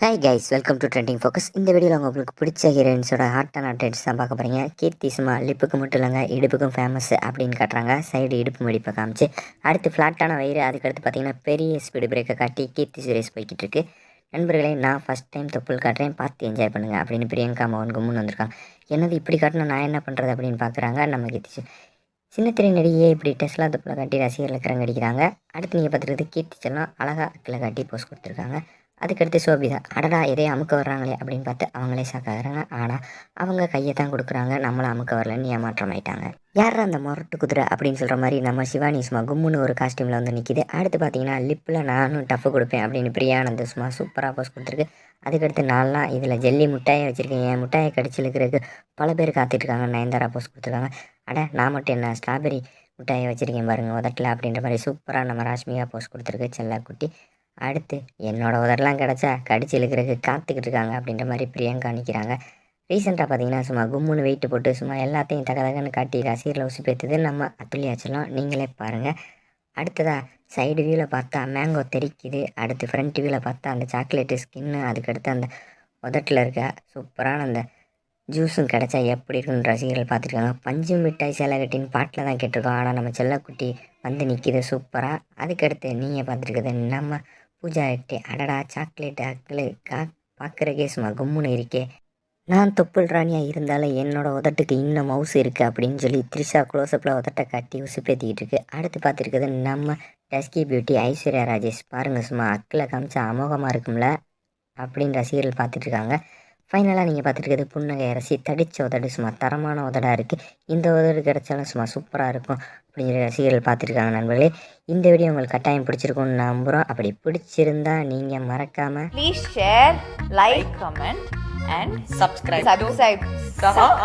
Hi guys welcome to trending focus இந்த வீடியோவில் உங்களுக்கு பிடிச்ச ஹீரோயின்ஸோட ஹாட்டான அப்டேட்ஸ் தான் பார்க்க போகிறீங்க கீர்த்தி சும்மா லிப்புக்கு மட்டும் இல்லைங்க இடுப்புக்கும் ஃபேமஸ் அப்படின்னு காட்டுறாங்க. சைடு இடுப்பு மடிப்பை காமிச்சு அடுத்து ஃப்ளாட்டான வயிறு அதுக்கடுத்து பார்த்தீங்கன்னா பெரிய ஸ்பீடு பிரேக்கை காட்டி கீர்த்தி சுரேஷ் போய்கிட்டு இருக்கு. நண்பர்களே நான் ஃபஸ்ட் டைம் தொப்புள் காட்டுறேன். பார்த்து என்ஜாய் பண்ணுங்கள் அப்படின்னு பிரியங்கா மோகன் கும்முன்னு வந்திருக்காங்க. என்னது இப்படி காட்டினா நான் என்ன பண்ணுறது அப்படின்னு பார்க்குறாங்க. நம்ம கீர்த்தி சின்ன திரை நடிகையே இப்படி டெஸ்ட்லாம் தொப்புளை காட்டி ரசிகர்கள் கிறங்க அடிக்கிறாங்க அடுத்து நீங்கள் பார்த்துக்கிறது கீர்த்தி செல்லாம் அழகாக அக்கில் காட்டி போஸ்ட் கொடுத்துருக்காங்க. அதுக்கடுத்து சோபிதா அடடா எதையும் அமுக்க வர்றாங்களே அப்படின்னு பார்த்து அவங்களே சாக்காகிறாங்க ஆனால் அவங்க கையை தான் கொடுக்குறாங்க. நம்மளை அமுக்க வரலன்னு ஏமாற்றம் ஆயிட்டாங்க. யார் அந்த முரட்டு குதிரை அப்படின்னு சொல்கிற மாதிரி நம்ம சிவானி சும்மா கும்முன்னு ஒரு காஸ்டியூமில் வந்து நிற்கிது அடுத்து பார்த்தீங்கன்னா லிப்பில் நானும் டஃப் கொடுப்பேன் அப்படின்னு பிரியானந்த சும்மா சூப்பராக போஸ் கொடுத்துருக்கு. அதுக்கடுத்து நான்லாம் இதில் ஜெல்லி முட்டாயை வச்சுருக்கேன். என் முட்டாயை கடிச்சு இழுக்கிறதுக்கு பல பேர் காத்துட்ருக்காங்க. நயன்தாரா போஸ் கொடுத்துருக்காங்க. அட நான் மட்டும் என்ன ஸ்ட்ராபெரி முட்டாயை வச்சுருக்கேன் பாருங்கள் உதட்டில் அப்படின்ற மாதிரி சூப்பராக நம்ம ராஷ்மிகா போஸ்ட் கொடுத்துருக்கு செல்லக்குட்டி. அடுத்து என்னோட உதரெலாம் கிடச்சா கடிச்சு இழுக்கிறதுக்கு காத்துக்கிட்டு இருக்காங்க அப்படின்ற மாதிரி பிரியங்கா நிற்கிறாங்க ரீசெண்டாக பார்த்தீங்கன்னா சும்மா கும்முன்னு வெயிட்டு போட்டு சும்மா எல்லாத்தையும் தக தகன்னு காட்டி ரசிகர்களை உசு பேத்துது. நம்ம அத்துலியாச்சலாம் நீங்களே பாருங்கள் அடுத்ததாக சைடு வியூவில் பார்த்தா மேங்கோ தெரிக்குது. அடுத்து ஃப்ரண்ட் வியூவில் பார்த்தா அந்த சாக்லேட்டு ஸ்கின்னு அதுக்கடுத்து அந்த உதட்டில் இருக்க சூப்பரான அந்த ஜூஸும் கிடச்சா எப்படி இருக்குன்னு ரசிகர்கள் பார்த்துருக்காங்க. பஞ்சு மிட்டாய் சேலகட்டின்னு பாட்டில் தான் கேட்டிருக்கோம். ஆனால் நம்ம செல்லக்குட்டி வந்து நிற்கிது சூப்பராக அதுக்கடுத்து நீங்கள் பார்த்துருக்குது நம்ம பூஜா எட்டி அடடா சாக்லேட் அக்கிள் கா பார்க்குறக்கே சும்மா கும்முன்னு இருக்கே நான் தொப்புள் ராணியாக இருந்தாலும் என்னோட உதட்டுக்கு இன்னும் மவுஸ் இருக்குது அப்படின்னு சொல்லி த்ரிஷா க்ளோஸ்அப்பில் உதட்டை காட்டி உசுப்பேற்றிக்கிட்டு இருக்கு அடுத்து பார்த்துருக்குது நம்ம டஸ்கி பியூட்டி ஐஸ்வர்யா ராஜேஷ் பாருங்கள் சும்மா அக்கில் காமிச்சா அமோகமாக இருக்கும்ல அப்படின்னு ரசிகர்கள் பார்த்துட்ருக்காங்க ஃபைனலாக நீங்கள் பார்த்துருக்குது புன்னகை அரசி தடித்த உதடு சும்மா தரமான உதடாக இருக்குது இந்த உதடு கிடைச்சாலும் சும்மா சூப்பராக இருக்கும் அப்படிங்கிற ரசிகர்கள் பார்த்துருக்காங்க நண்பர்களே இந்த வீடியோ உங்களுக்கு கட்டாயம் பிடிச்சிருக்கும்னு நம்புகிறோம் அப்படி பிடிச்சிருந்தா நீங்கள் மறக்காமல் Please share, like, comment and subscribe. subscribe. subscribe.